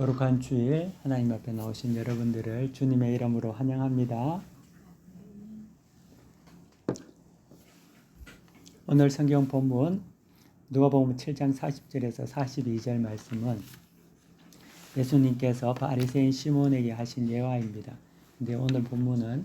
거룩한 주일 하나님 앞에 나오신 여러분들을 주님의 이름으로 환영합니다. 오늘 성경 본문 누가복음 7장 40절에서 42절 말씀은 예수님께서 바리새인 시몬에게 하신 예화입니다. 근데 오늘 본문은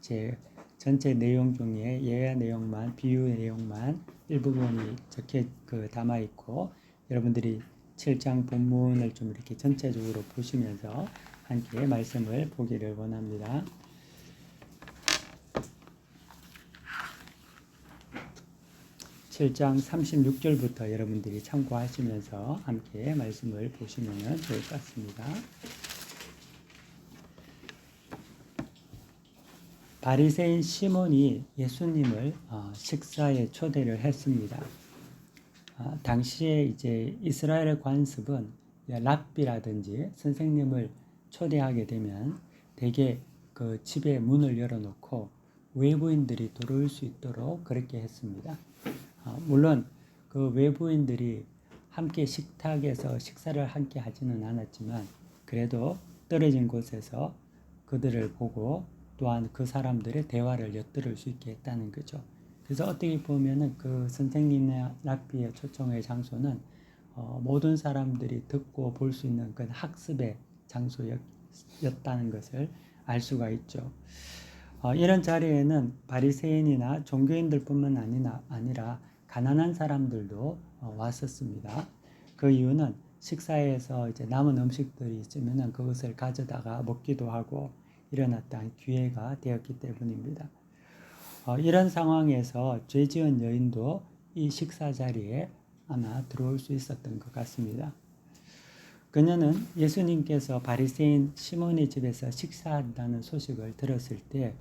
제 전체 내용 중에 예화 내용만 비유 내용만 일부분이 적혀 그 담아 있고 여러분들이 7장 본문을 좀 이렇게 전체적으로 보시면서 함께 말씀을 보기를 원합니다. (7장 36절부터) 여러분들이 참고하시면서 함께 말씀을 보시면 좋을 것 같습니다. 바리새인 시몬이 예수님을 어, 식사에 초대를 했습니다. 아, 당시에 이제 이스라엘의 관습은 랍비라든지 선생님을 초대하게 되면 대개 그 집에 문을 열어놓고 외부인들이 들어올 수 있도록 그렇게 했습니다. 아, 물론 그 외부인들이 함께 식탁에서 식사를 함께 하지는 않았지만 그래도 떨어진 곳에서 그들을 보고 또한 그 사람들의 대화를 엿들을 수 있게 했다는 거죠. 그래서 어떻게 보면은 그 선생님의 랍비의 초청의 장소는 어, 모든 사람들이 듣고 볼 수 있는 그 학습의 장소였다는 것을 알 수가 있죠. 어, 이런 자리에는 바리새인이나 종교인들뿐만 아니라, 아니라 가난한 사람들도 어, 왔었습니다. 그 이유는 식사에서 이제 남은 음식들이 있으면은 그것을 가져다가 먹기도 하고 일어났던 기회가 되었기 때문입니다. 어, 이런 상황에서 죄 지은 여인도 이 식사 자리에 아마 들어올 수 있었던 것 같습니다. 그녀는 예수님께서 바리새인 시몬의 집에서 식사한다는 소식을 들었을 때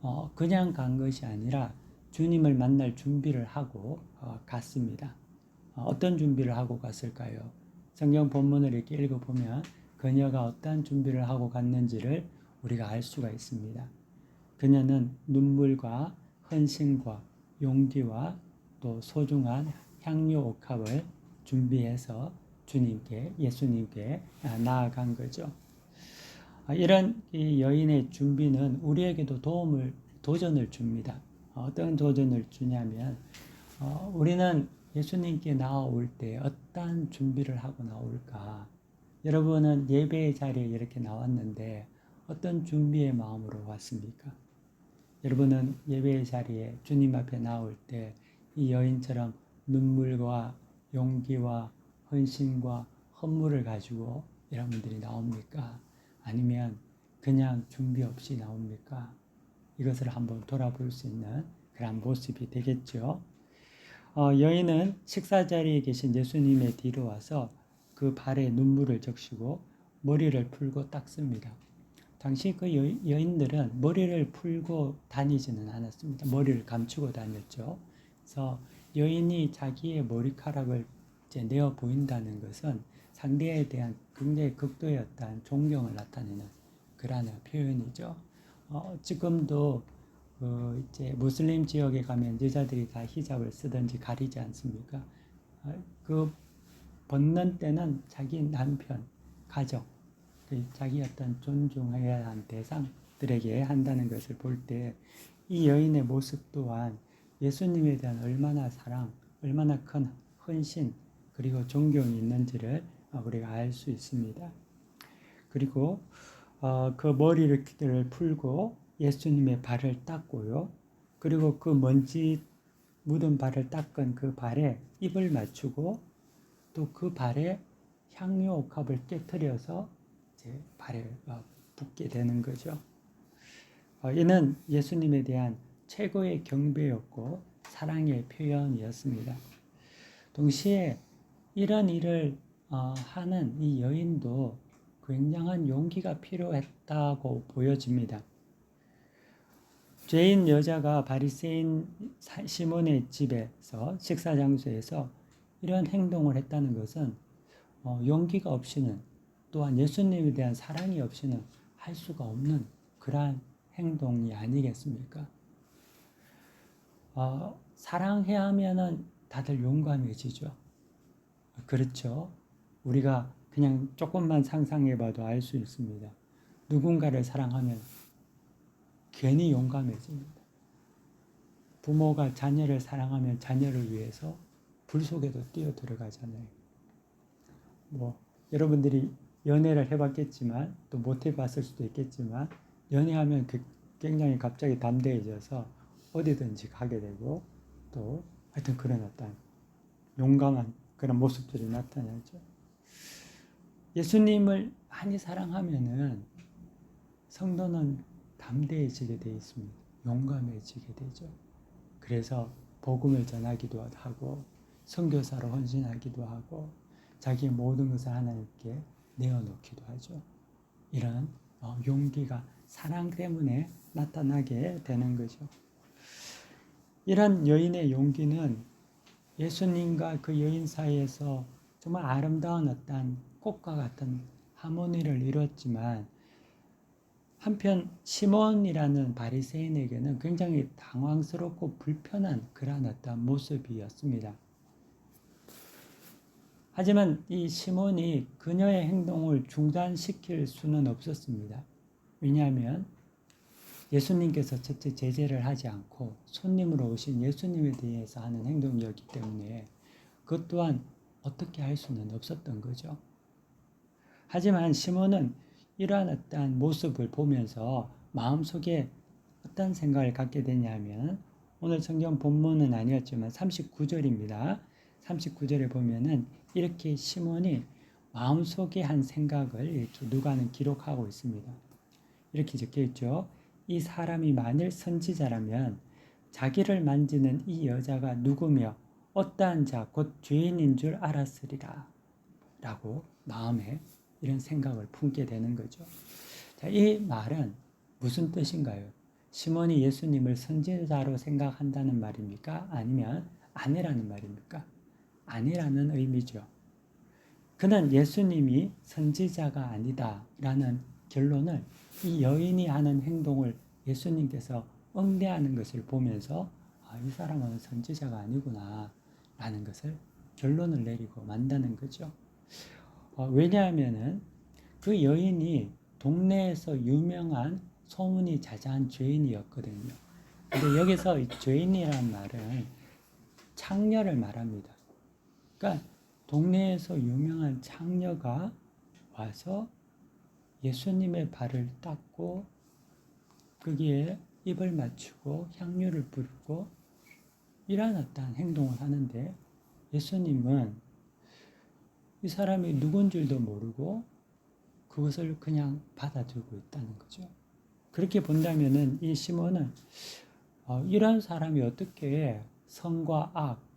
어, 그냥 간 것이 아니라 주님을 만날 준비를 하고 어, 갔습니다. 어, 어떤 준비를 하고 갔을까요? 성경 본문을 이렇게 읽어보면 그녀가 어떤 준비를 하고 갔는지를 우리가 알 수가 있습니다. 그녀는 눈물과 헌신과 용기와 또 소중한 향유 옥합을 준비해서 주님께 예수님께 나아간 거죠. 이런 여인의 준비는 우리에게도 도움을 도전을 줍니다. 어떤 도전을 주냐면 어, 우리는 예수님께 나올 때 어떠한 준비를 하고 나올까? 여러분은 예배의 자리에 이렇게 나왔는데 어떤 준비의 마음으로 왔습니까? 여러분은 예배의 자리에 주님 앞에 나올 때 이 여인처럼 눈물과 용기와 헌신과 헌물을 가지고 여러분들이 나옵니까? 아니면 그냥 준비 없이 나옵니까? 이것을 한번 돌아볼 수 있는 그런 모습이 되겠죠. 어, 여인은 식사 자리에 계신 예수님의 뒤로 와서 그 발에 눈물을 적시고 머리를 풀고 닦습니다. 당시 그 여인들은 머리를 풀고 다니지는 않았습니다. 머리를 감추고 다녔죠. 그래서 여인이 자기의 머리카락을 이제 내어 보인다는 것은 상대에 대한 굉장히 어떤 존경을 나타내는 그러한 표현이죠. 어, 지금도 그 이제 무슬림 지역에 가면 여자들이 다 히잡을 쓰든지 가리지 않습니까? 어, 그 벗는 때는 자기 남편, 가족, 그 자기 어떤 존중해야 한 대상들에게 한다는 것을 볼 때 이 여인의 모습 또한 예수님에 대한 얼마나 사랑, 얼마나 큰 헌신, 그리고 존경이 있는지를 우리가 알 수 있습니다. 그리고 어, 그 머리를 풀고 예수님의 발을 닦고요. 그리고 그 먼지 묻은 발을 닦은 그 발에 입을 맞추고 또 그 발에 향유 옥합을 깨뜨려서 이제 발에 붙게 되는 거죠. 어, 이는 예수님에 대한 최고의 경배였고 사랑의 표현이었습니다. 동시에 이런 일을 어, 하는 이 여인도 굉장한 용기가 필요했다고 보여집니다. 죄인 여자가 바리새인 시몬의 집에서 식사 장소에서 이런 행동을 했다는 것은 어, 용기가 없이는 또한 예수님에 대한 사랑이 없이는 할 수가 없는 그러한 행동이 아니겠습니까? 어, 사랑해야 하면은 다들 용감해지죠. 그렇죠. 우리가 그냥 조금만 상상해봐도 알 수 있습니다. 누군가를 사랑하면 괜히 용감해집니다. 부모가 자녀를 사랑하면 자녀를 위해서 불 속에도 뛰어 들어가잖아요. 뭐 여러분들이 연애를 해봤겠지만 또 못 해봤을 수도 있겠지만 연애하면 그 굉장히 갑자기 담대해져서 어디든지 가게 되고 또 하여튼 그런 어떤 용감한 그런 모습들이 나타나죠. 예수님을 많이 사랑하면은 성도는 담대해지게 되어 있습니다. 용감해지게 되죠. 그래서 복음을 전하기도 하고 선교사로 헌신하기도 하고 자기의 모든 것을 하나님께 내어놓기도 하죠. 이런 어, 용기가 사랑 때문에 나타나게 되는 거죠. 이런 여인의 용기는 예수님과 그 여인 사이에서 정말 아름다운 어떤 꽃과 같은 하모니를 이뤘지만 한편 시몬이라는 바리새인에게는 굉장히 당황스럽고 불편한 그러한 어떤 모습이었습니다. 하지만 이 시몬이 그녀의 행동을 중단시킬 수는 없었습니다. 왜냐하면 예수님께서 첫째 제재를 하지 않고 손님으로 오신 예수님에 대해서 하는 행동이었기 때문에 그것 또한 어떻게 할 수는 없었던 거죠. 하지만 시몬은 이러한 어떠한 모습을 보면서 마음속에 어떤 생각을 갖게 되냐면 오늘 성경 본문은 아니었지만 39절입니다. 39절에 보면은 이렇게 시몬이 마음속에 한 생각을 이렇게 누가는 기록하고 있습니다. 이렇게 적혀 있죠. 이 사람이 만일 선지자라면 자기를 만지는 이 여자가 누구며 어떠한 자, 곧 죄인인 줄 알았으리라. 라고 마음에 이런 생각을 품게 되는 거죠. 자, 이 말은 무슨 뜻인가요? 시몬이 예수님을 선지자로 생각한다는 말입니까? 아니면 아니라는 말입니까? 아니라는 의미죠. 그는 예수님이 선지자가 아니다라는 결론을 이 여인이 하는 행동을 예수님께서 응대하는 것을 보면서 아, 이 사람은 선지자가 아니구나 라는 것을 결론을 내리고 만다는 거죠. 어, 왜냐하면은 그 여인이 동네에서 유명한 소문이 자자한 죄인이었거든요. 근데 여기서 이 죄인이란 말은 창녀를 말합니다. 그러니까 동네에서 유명한 창녀가 와서 예수님의 발을 닦고 거기에 입을 맞추고 향유를 부르고 이러한 어떠한 행동을 하는데 예수님은 이 사람이 누군 줄도 모르고 그것을 그냥 받아들고 있다는 거죠. 그렇게 본다면은 이 시몬은 어, 이런 사람이 어떻게 선과 악,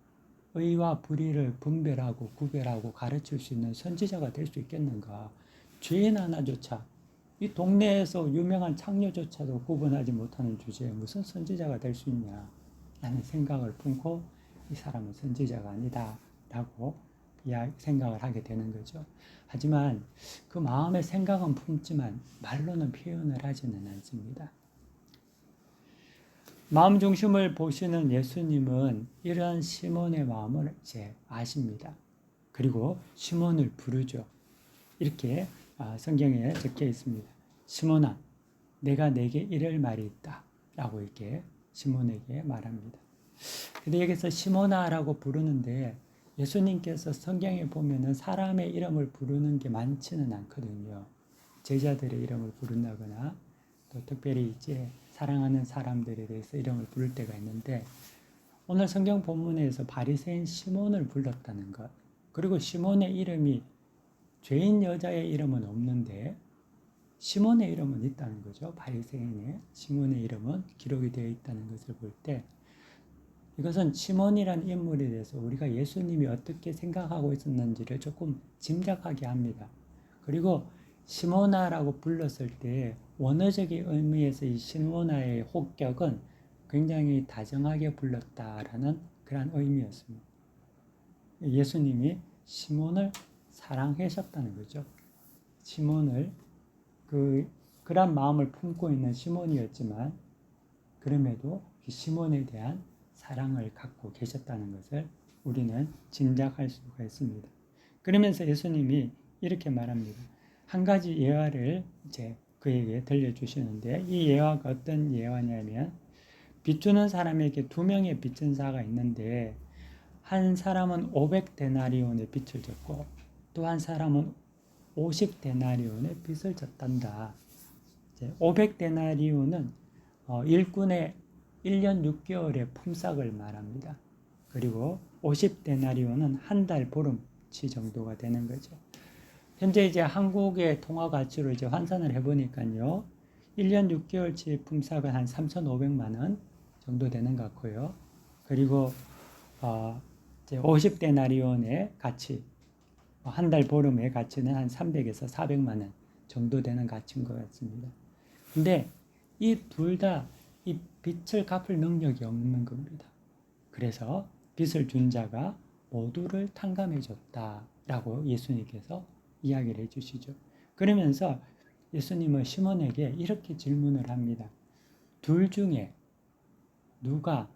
의와 불의를 분별하고 구별하고 가르칠 수 있는 선지자가 될 수 있겠는가? 죄인 하나조차 이 동네에서 유명한 창녀조차도 구분하지 못하는 주제에 무슨 선지자가 될 수 있냐? 라는 생각을 품고 이 사람은 선지자가 아니다. 라고 생각을 하게 되는 거죠. 하지만 그 마음의 생각은 품지만 말로는 표현을 하지는 않습니다. 마음 중심을 보시는 예수님은 이러한 시몬의 마음을 이제 아십니다. 그리고 시몬을 부르죠. 이렇게 아, 성경에 적혀 있습니다. 시몬아, 내가 내게 이럴 말이 있다. 라고 이렇게 시몬에게 말합니다. 근데 여기서 시몬아라고 부르는데 예수님께서 성경에 보면은 사람의 이름을 부르는 게 많지는 않거든요. 제자들의 이름을 부른다거나 또 특별히 이제 사랑하는 사람들에 대해서 이름을 부를 때가 있는데 오늘 성경 본문에서 바리새인 시몬을 불렀다는 것 그리고 시몬의 이름이 죄인 여자의 이름은 없는데 시몬의 이름은 있다는 거죠. 바리새인의 시몬의 이름은 기록이 되어 있다는 것을 볼 때 이것은 시몬이란 인물에 대해서 우리가 예수님이 어떻게 생각하고 있었는지를 조금 짐작하게 합니다. 그리고 시모나라고 불렀을 때 원어적인 의미에서 이 시모나의 혹격은 굉장히 다정하게 불렀다라는 그런 의미였습니다. 예수님이 시몬을 사랑하셨다는 거죠. 시몬을 그 그런 마음을 품고 있는 시몬이었지만 그럼에도 그 시몬에 대한 사랑을 갖고 계셨다는 것을 우리는 짐작할 수가 있습니다. 그러면서 예수님이 이렇게 말합니다. 한 가지 예화를 이제 그에게 들려주시는데 이 예화가 어떤 예화냐면 빚주는 사람에게 두 명의 빚진사가 있는데 한 사람은 500데나리온의 빚을 졌고 또 한 사람은 50데나리온의 빚을 졌단다. 500데나리온은 어, 일꾼의 1년 6개월의 품삯을 말합니다. 그리고 50데나리온은 한 달 보름치 정도가 되는 거죠. 현재 이제 한국의 통화 가치로 이제 환산을 해보니까요. 1년 6개월치 품삯은 한 3,500만 원 정도 되는 것 같고요. 그리고 어, 이제 50데나리온의 가치, 한 달 보름의 가치는 한 300에서 400만 원 정도 되는 가치인 것 같습니다. 근데 이 둘 다 이 빚을 갚을 능력이 없는 겁니다. 그래서 빚을 준 자가 모두를 탕감해 줬다라고 예수님께서 이야기를 해 주시죠. 그러면서 예수님은 시몬에게 이렇게 질문을 합니다. 둘 중에 누가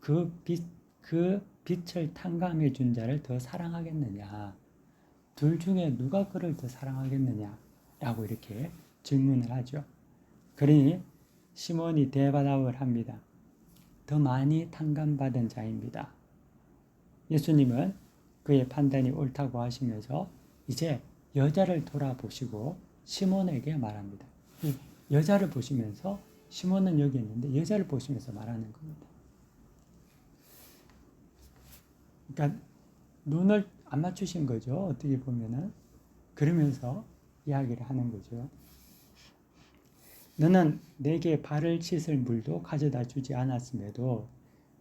그 빚, 그 빛을 탕감해 준 자를 더 사랑하겠느냐? 둘 중에 누가 그를 더 사랑하겠느냐? 라고 이렇게 질문을 하죠. 그러니 시몬이 대답을 합니다. 더 많이 탕감받은 자입니다. 예수님은 그의 판단이 옳다고 하시면서 이제 여자를 돌아보시고 시몬에게 말합니다. 이 여자를 보시면서 시몬은 여기 있는데 여자를 보시면서 말하는 겁니다. 그러니까 눈을 안 맞추신 거죠. 어떻게 보면은 그러면서 이야기를 하는 거죠. 너는 내게 발을 씻을 물도 가져다 주지 않았음에도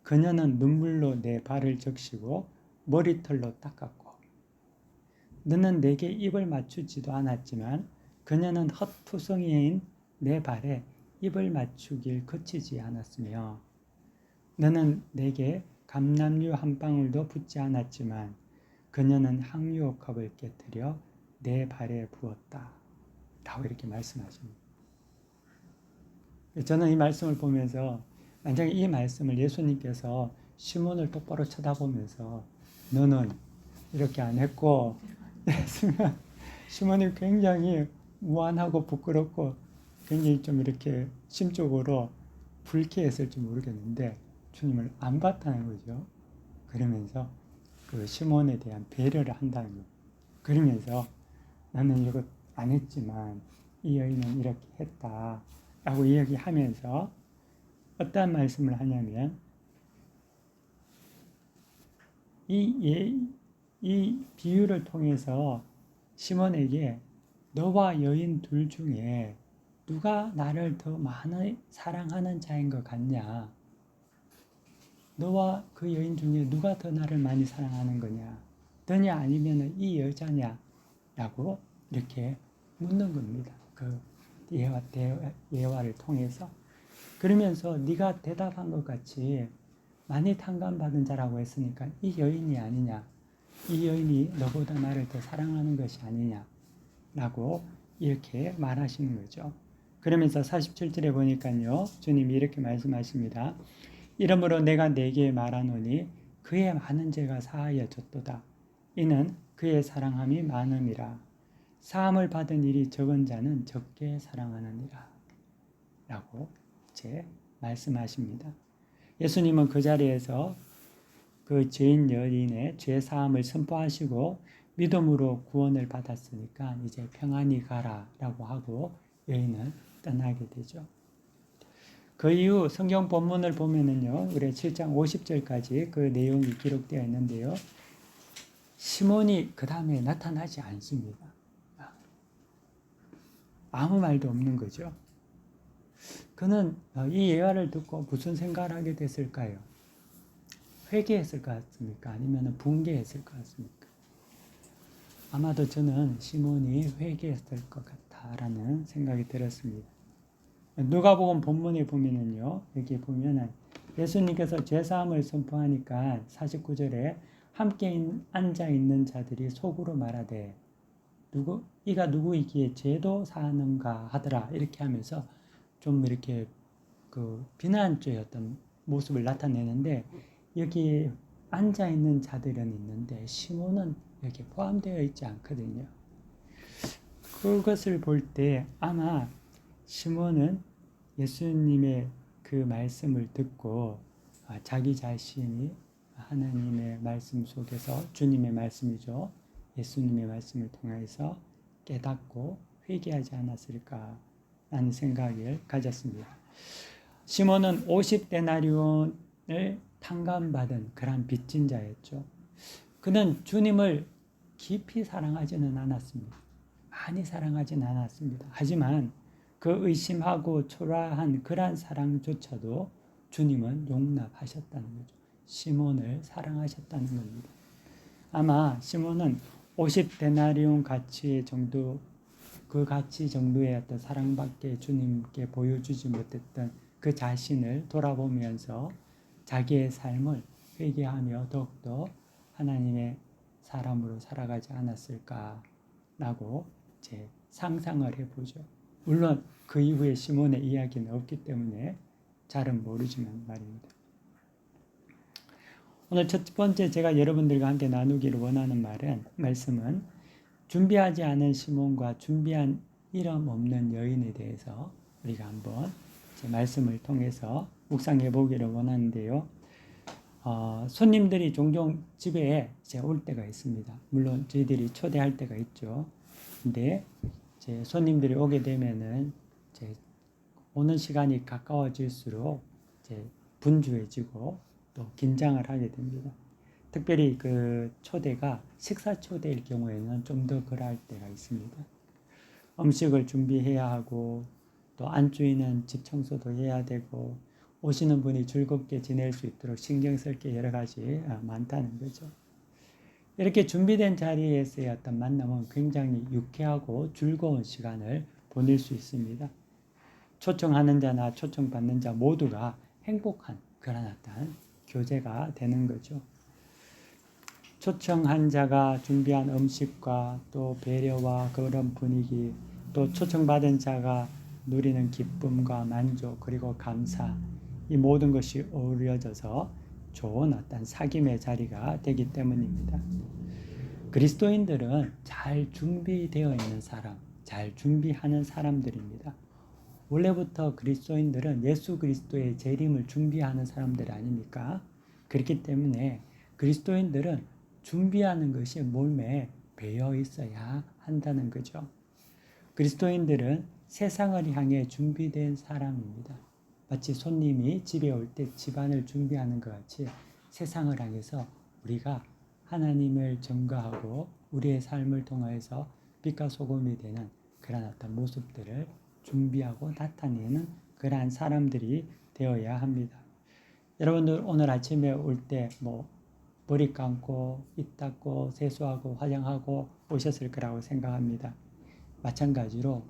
그녀는 눈물로 내 발을 적시고 머리털로 닦았고 너는 내게 입을 맞추지도 않았지만 그녀는 헛투성이인 내 발에 입을 맞추길 거치지 않았으며 너는 내게 감남류 한 방울도 붓지 않았지만 그녀는 항유옥합을 깨뜨려 내 발에 부었다. 라고 이렇게 말씀하십니다. 저는 이 말씀을 보면서 만약에 이 말씀을 예수님께서 시몬을 똑바로 쳐다보면서 너는 이렇게 안 했고 했으면 시몬이 굉장히 무안하고 부끄럽고 굉장히 좀 이렇게 심적으로 불쾌했을지 모르겠는데 주님을 안 봤다는 거죠. 그러면서 그 시몬에 대한 배려를 한다는 거예요. 그러면서 나는 이거 안 했지만 이 여인은 이렇게 했다. 라고 이야기하면서 어떤 말씀을 하냐면 이, 예, 이 비유를 통해서 시몬에게 너와 여인 둘 중에 누가 나를 더 많이 사랑하는 자인 것 같냐? 너와 그 여인 중에 누가 더 나를 많이 사랑하는 거냐? 너냐 아니면 이 여자냐? 라고 이렇게 묻는 겁니다. 그 예화, 예화를 통해서. 그러면서 네가 대답한 것 같이 많이 탕감받은 자라고 했으니까 이 여인이 아니냐? 이 여인이 너보다 나를 더 사랑하는 것이 아니냐? 라고 이렇게 말하시는 거죠. 그러면서 47절에 보니까요. 주님이 이렇게 말씀하십니다. 이러므로 내가 네게 말하노니 그의 많은 죄가 사하여 졌도다. 이는 그의 사랑함이 많음이라. 사함을 받은 일이 적은 자는 적게 사랑하느니라. 라고 이제 말씀하십니다. 예수님은 그 자리에서 그 죄인 여인의 죄 사함을 선포하시고 믿음으로 구원을 받았으니까 이제 평안히 가라라고 하고 여인은 떠나게 되죠. 그 이후 성경 본문을 보면은요, 우리 7장 50절까지 그 내용이 기록되어 있는데요. 시몬이 그 다음에 나타나지 않습니다. 아무 말도 없는 거죠. 그는 이 예화를 듣고 무슨 생각을 하게 됐을까요? 회개했을 것 같습니까? 아니면 붕괴했을 것 같습니까? 아마도 저는 시몬이 회개했을 것 같다라는 생각이 들었습니다. 누가복음 본문에 보면은요. 여기 보면은 예수님께서 죄사함을 선포하니까 49절에 함께 앉아 있는 자들이 속으로 말하되 누구 이가 누구이기에 죄도 사는가 하더라 이렇게 하면서 좀 이렇게 그 비난죄 어떤 모습을 나타내는데 여기 앉아 있는 자들은 있는데 시몬은 여기 포함되어 있지 않거든요. 그것을 볼 때 아마 시몬은 예수님의 그 말씀을 듣고 아, 자기 자신이 하나님의 말씀 속에서 주님의 말씀이죠. 예수님의 말씀을 통해서 깨닫고 회개하지 않았을까라는 생각을 가졌습니다. 시몬은 50 데나리온을 탕감받은 그런 빚진 자였죠. 그는 주님을 깊이 사랑하지는 않았습니다. 많이 사랑하지는 않았습니다. 하지만 그 의심하고 초라한 그러한 사랑조차도 주님은 용납하셨다는 거죠. 시몬을 사랑하셨다는 겁니다. 아마 시몬은 50데나리온 가치 정도 그 가치 정도의 어떤 사랑밖에 주님께 보여주지 못했던 그 자신을 돌아보면서 자기의 삶을 회개하며 더욱더 하나님의 사람으로 살아가지 않았을까라고 제 상상을 해보죠. 물론 그 이후에 시몬의 이야기는 없기 때문에 잘은 모르지만 말입니다. 오늘 첫 번째 제가 여러분들과 함께 나누기를 원하는 말은 말씀은 준비하지 않은 시몬과 준비한 이름 없는 여인에 대해서 우리가 한번 제 말씀을 통해서 묵상해 보기를 원하는데요. 어, 손님들이 종종 집에 이제 올 때가 있습니다. 물론 저희들이 초대할 때가 있죠. 근데 이제 손님들이 오게 되면은 이제 오는 시간이 가까워질수록 이제 분주해지고 또 긴장을 하게 됩니다. 특별히 그 초대가 식사 초대일 경우에는 좀 더 그럴 때가 있습니다. 음식을 준비해야 하고 또 안주인은 집 청소도 해야 되고 오시는 분이 즐겁게 지낼 수 있도록 신경 쓸 게 여러 가지 아, 많다는 거죠. 이렇게 준비된 자리에서의 어떤 만남은 굉장히 유쾌하고 즐거운 시간을 보낼 수 있습니다. 초청하는 자나 초청받는 자 모두가 행복한 그런 어떤 교제가 되는 거죠. 초청한 자가 준비한 음식과 또 배려와 그런 분위기, 또 초청받은 자가 누리는 기쁨과 만족 그리고 감사 이 모든 것이 어우러져서 좋은 어떤 사귐의 자리가 되기 때문입니다. 그리스도인들은 잘 준비되어 있는 사람, 잘 준비하는 사람들입니다. 원래부터 그리스도인들은 예수 그리스도의 재림을 준비하는 사람들 아닙니까? 그렇기 때문에 그리스도인들은 준비하는 것이 몸에 배어 있어야 한다는 거죠. 그리스도인들은 세상을 향해 준비된 사람입니다. 마치 손님이 집에 올 때 집안을 준비하는 것 같이 세상을 향해서 우리가 하나님을 증거하고 우리의 삶을 통해서 빛과 소금이 되는 그런 어떤 모습들을 준비하고 나타내는 그러한 사람들이 되어야 합니다. 여러분들 오늘 아침에 올 때 뭐 머리 감고 입 닦고 세수하고 화장하고 오셨을 거라고 생각합니다. 마찬가지로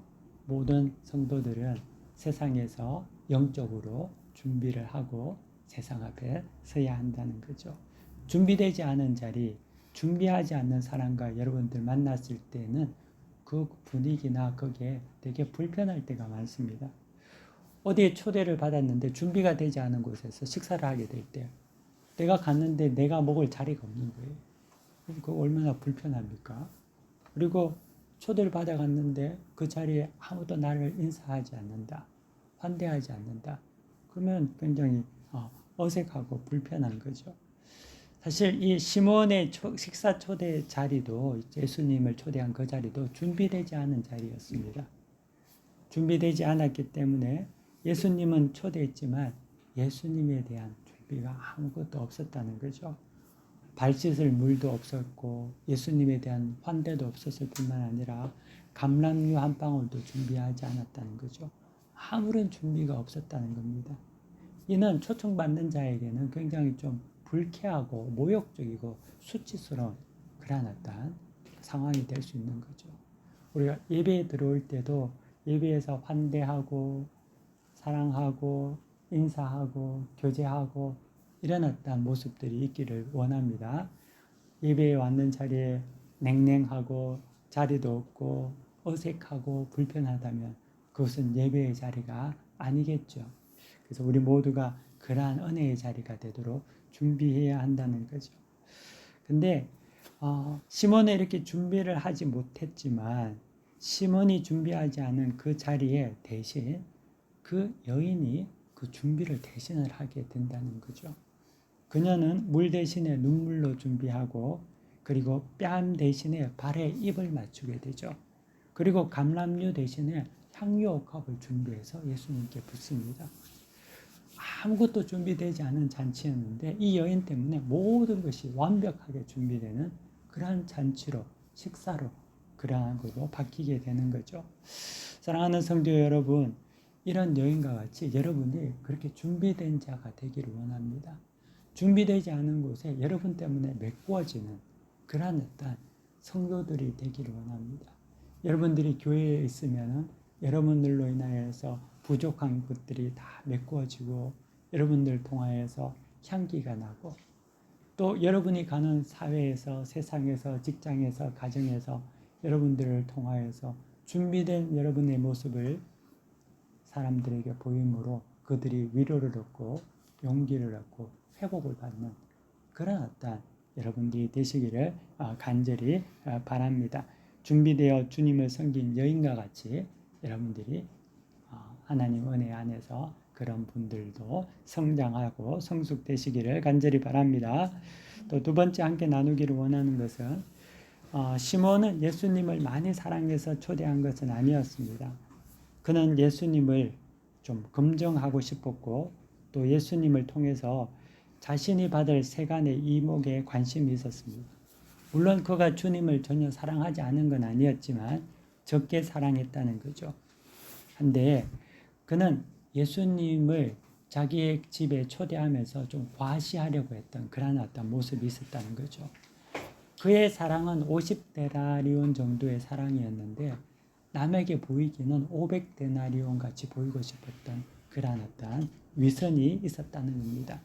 모든 성도들은 세상에서 영적으로 준비를 하고 세상 앞에 서야 한다는 거죠. 준비되지 않은 자리, 준비하지 않는 사람과 여러분들 만났을 때는 그 분위기나 거기에 되게 불편할 때가 많습니다. 어디에 초대를 받았는데 준비가 되지 않은 곳에서 식사를 하게 될 때, 내가 갔는데 내가 먹을 자리가 없는 거예요. 그 얼마나 불편합니까? 그리고 초대를 받아갔는데 그 자리에 아무도 나를 인사하지 않는다. 환대하지 않는다. 그러면 굉장히 어, 어색하고 불편한 거죠. 사실 이 시몬의 식사 초대 자리도 예수님을 초대한 그 자리도 준비되지 않은 자리였습니다. 준비되지 않았기 때문에 예수님은 초대했지만 예수님에 대한 준비가 아무것도 없었다는 거죠. 발 씻을 물도 없었고 예수님에 대한 환대도 없었을 뿐만 아니라 감람류 한 방울도 준비하지 않았다는 거죠. 아무런 준비가 없었다는 겁니다. 이는 초청받는 자에게는 굉장히 좀 불쾌하고 모욕적이고 수치스러운 그러한 어떤 상황이 될 수 있는 거죠. 우리가 예배에 들어올 때도 예배에서 환대하고 사랑하고 인사하고 교제하고 이런 어떤 모습들이 있기를 원합니다. 예배에 왔는 자리에 냉랭하고 자리도 없고 어색하고 불편하다면 그것은 예배의 자리가 아니겠죠. 그래서 우리 모두가 그러한 은혜의 자리가 되도록 준비해야 한다는 거죠. 근데 어, 시몬은 이렇게 준비를 하지 못했지만 시몬이 준비하지 않은 그 자리에 대신 그 여인이 그 준비를 대신을 하게 된다는 거죠. 그녀는 물 대신에 눈물로 준비하고 그리고 뺨 대신에 발에 입을 맞추게 되죠. 그리고 감람류 대신에 향유옥합을 준비해서 예수님께 붓습니다. 아무것도 준비되지 않은 잔치였는데 이 여인 때문에 모든 것이 완벽하게 준비되는 그러한 잔치로 식사로 그러한 걸로 바뀌게 되는 거죠. 사랑하는 성도 여러분, 이런 여인과 같이 여러분이 그렇게 준비된 자가 되기를 원합니다. 준비되지 않은 곳에 여러분 때문에 메꾸어지는 그러한 어떤 성도들이 되기를 원합니다. 여러분들이 교회에 있으면 여러분들로 인하여서 부족한 것들이 다 메꾸어지고 여러분들 통하여서 향기가 나고 또 여러분이 가는 사회에서 세상에서 직장에서 가정에서 여러분들을 통하여서 준비된 여러분의 모습을 사람들에게 보임으로 그들이 위로를 얻고 용기를 얻고 회복을 받는 그런 어떤 여러분들이 되시기를 어, 간절히 어, 바랍니다. 준비되어 주님을 섬긴 여인과 같이 여러분들이 어, 하나님 은혜 안에서 그런 분들도 성장하고 성숙되시기를 간절히 바랍니다. 또 두 번째 함께 나누기를 원하는 것은 시몬은 예수님을 많이 사랑해서 초대한 것은 아니었습니다. 그는 예수님을 좀 검증하고 싶었고 또 예수님을 통해서 자신이 받을 세간의 이목에 관심이 있었습니다. 물론 그가 주님을 전혀 사랑하지 않은 건 아니었지만 적게 사랑했다는 거죠. 한데 그는 예수님을 자기의 집에 초대하면서 좀 과시하려고 했던 그런 어떤 모습이 있었다는 거죠. 그의 사랑은 50데나리온 정도의 사랑이었는데 남에게 보이기는 500데나리온 같이 보이고 싶었던 그러한 어떤 위선이 있었다는 겁니다.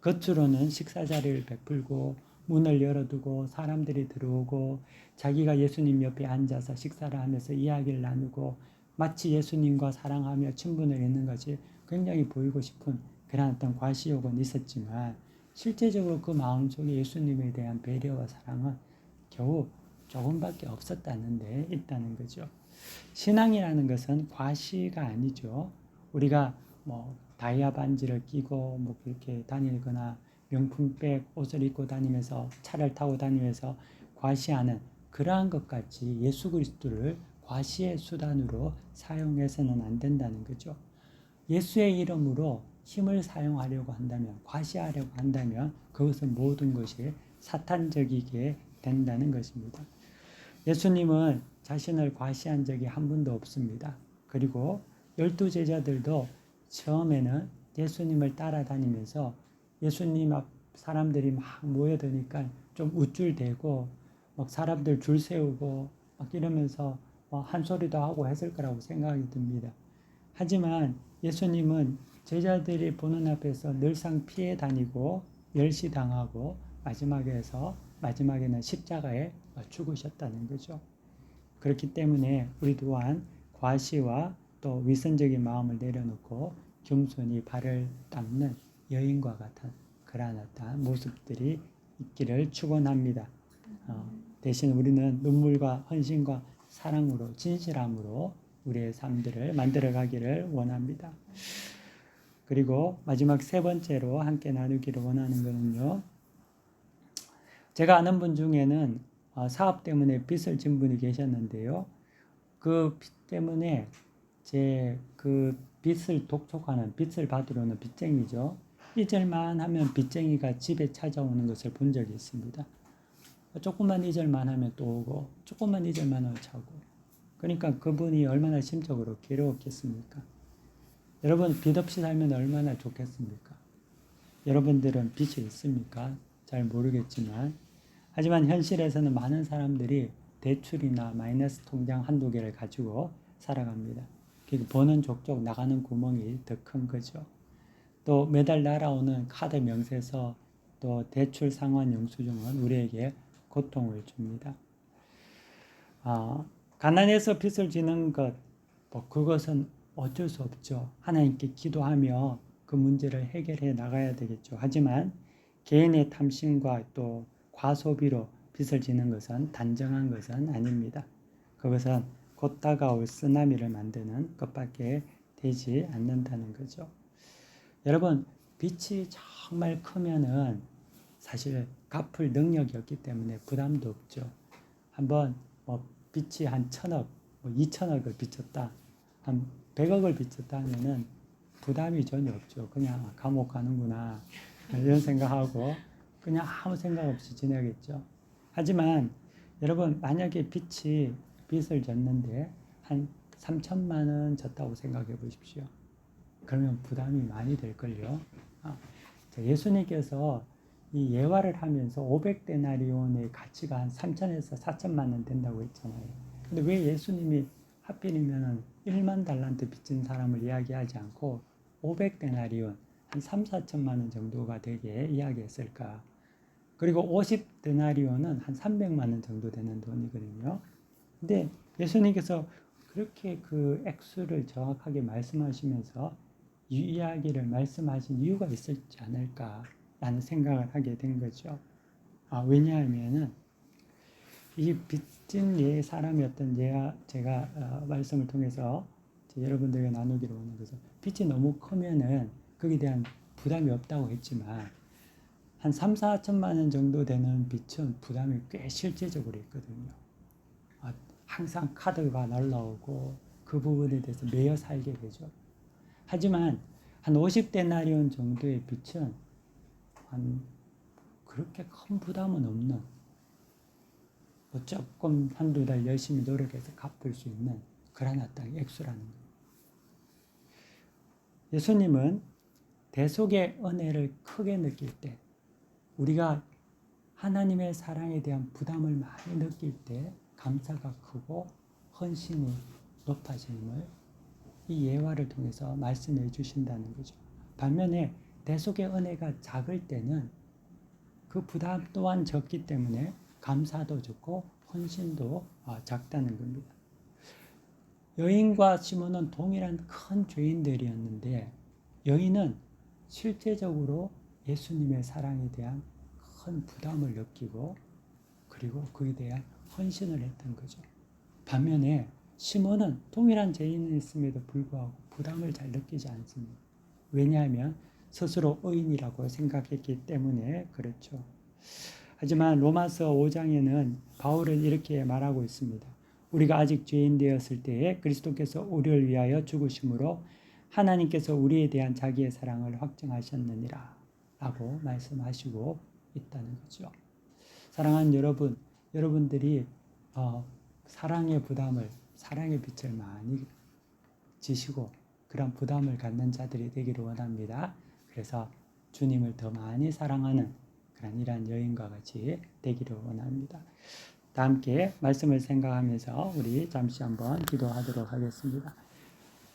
겉으로는 식사 자리를 베풀고 문을 열어두고 사람들이 들어오고 자기가 예수님 옆에 앉아서 식사를 하면서 이야기를 나누고 마치 예수님과 사랑하며 친분을 있는 것이 굉장히 보이고 싶은 그런 어떤 과시욕은 있었지만 실제적으로 그 마음속에 예수님에 대한 배려와 사랑은 겨우 조금밖에 없었다는 데 있다는 거죠. 신앙이라는 것은 과시가 아니죠. 우리가 뭐 다이아 반지를 끼고 뭐 그렇게 다니거나 명품백 옷을 입고 다니면서 차를 타고 다니면서 과시하는 그러한 것 같이 예수 그리스도를 과시의 수단으로 사용해서는 안 된다는 거죠. 예수의 이름으로 힘을 사용하려고 한다면, 과시하려고 한다면 그것은 모든 것이 사탄적이게 된다는 것입니다. 예수님은 자신을 과시한 적이 한 번도 없습니다. 그리고 열두 제자들도 처음에는 예수님을 따라다니면서 예수님 앞 사람들이 막 모여드니까 좀 우쭐대고 막 사람들 줄 세우고 막 이러면서 한 소리도 하고 했을 거라고 생각이 듭니다. 하지만 예수님은 제자들이 보는 앞에서 늘상 피해 다니고 멸시당하고 마지막에서 마지막에는 십자가에 죽으셨다는 거죠. 그렇기 때문에 우리 또한 과시와 또 위선적인 마음을 내려놓고 겸손히 발을 닦는 여인과 같은 그러한 어떤 모습들이 있기를 축원합니다. 어, 대신 우리는 눈물과 헌신과 사랑으로 진실함으로 우리의 삶들을 만들어 가기를 원합니다. 그리고 마지막 세 번째로 함께 나누기를 원하는 것은요. 제가 아는 분 중에는 어, 사업 때문에 빚을 진 분이 계셨는데요. 그 빚 때문에 제 그 빚을 독촉하는 빚을 받으러는 빚쟁이죠. 잊을만 하면 빚쟁이가 집에 찾아오는 것을 본 적이 있습니다. 조금만 잊을만 하면 또 오고, 조금만 잊을만 하면 차고. 그러니까 그분이 얼마나 심적으로 괴로웠겠습니까? 여러분, 빚 없이 살면 얼마나 좋겠습니까? 여러분들은 빚이 있습니까? 잘 모르겠지만, 하지만 현실에서는 많은 사람들이 대출이나 마이너스 통장 한두 개를 가지고 살아갑니다. 버는 족족 나가는 구멍이 더 큰 거죠. 또 매달 날아오는 카드 명세서 또 대출 상환 영수증은 우리에게 고통을 줍니다. 아, 가난해서 빚을 지는 것, 뭐 그것은 어쩔 수 없죠. 하나님께 기도하며 그 문제를 해결해 나가야 되겠죠. 하지만 개인의 탐심과 또 과소비로 빚을 지는 것은 단정한 것은 아닙니다. 그것은 곧 다가올 쓰나미를 만드는 것밖에 되지 않는다는 거죠. 여러분, 빚이 정말 크면은 사실 갚을 능력이 없기 때문에 부담도 없죠. 한번 뭐 빚이 한 천억, 뭐 이천억을 빚졌다, 한 백억을 빚졌다 하면은 부담이 전혀 없죠. 그냥 감옥 가는구나 이런 생각하고 그냥 아무 생각 없이 지내겠죠. 하지만 여러분 만약에 빚이 빚을 졌는데 한 3천만 원 졌다고 생각해 보십시오. 그러면 부담이 많이 될걸요. 아, 자, 예수님께서 이 예화를 하면서 500데나리온의 가치가 한 3천에서 4천만 원 된다고 했잖아요. 근데 왜 예수님이 하필이면 1만 달란트 빚진 사람을 이야기하지 않고 500데나리온 한 3, 4천만 원 정도가 되게 이야기했을까? 그리고 50데나리온은 한 300만 원 정도 되는 돈이거든요. 근데 예수님께서 그렇게 그 액수를 정확하게 말씀하시면서 이 이야기를 말씀하신 이유가 있을지 않을까라는 생각을 하게 된 거죠. 아, 왜냐하면은 이 빚진 예 사람이었던 예가 제가 어, 말씀을 통해서 여러분들에게 나누기로 하는 것은 빚이 너무 크면은 거기에 대한 부담이 없다고 했지만 한 3, 4천만 원 정도 되는 빚은 부담이 꽤 실제적으로 있거든요. 아, 항상 카드가 날라오고 그 부분에 대해서 매여 살게 되죠. 하지만 한 50데나리온 정도의 빚은 한 그렇게 큰 부담은 없는 뭐 조금 한두 달 열심히 노력해서 갚을 수 있는 그런 어떤 액수라는 거예요. 예수님은 대속의 은혜를 크게 느낄 때 우리가 하나님의 사랑에 대한 부담을 많이 느낄 때 감사가 크고 헌신이 높아짐을 이 예화를 통해서 말씀해 주신다는 거죠. 반면에 대속의 은혜가 작을 때는 그 부담 또한 적기 때문에 감사도 적고 헌신도 아, 작다는 겁니다. 여인과 시몬은 동일한 큰 죄인들이었는데 여인은 실제적으로 예수님의 사랑에 대한 큰 부담을 느끼고 그리고 그에 대한 헌신을 했던 거죠. 반면에 시몬은 동일한 죄인이었음에도 불구하고 부담을 잘 느끼지 않습니다. 왜냐하면 스스로 의인이라고 생각했기 때문에 그렇죠. 하지만 로마서 5장에는 바울은 이렇게 말하고 있습니다. 우리가 아직 죄인 되었을 때에 그리스도께서 우리를 위하여 죽으심으로 하나님께서 우리에 대한 자기의 사랑을 확증하셨느니라 라고 말씀하시고 있다는 거죠. 사랑하는 여러분, 여러분들이 어, 사랑의 부담을, 사랑의 빛을 많이 지시고 그런 부담을 갖는 자들이 되기를 원합니다. 그래서 주님을 더 많이 사랑하는 그런 이러한 여인과 같이 되기를 원합니다. 다 함께 말씀을 생각하면서 우리 잠시 한번 기도하도록 하겠습니다.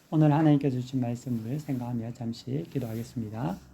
오늘 하나님께서 주신 말씀을 생각하며 잠시 기도하겠습니다.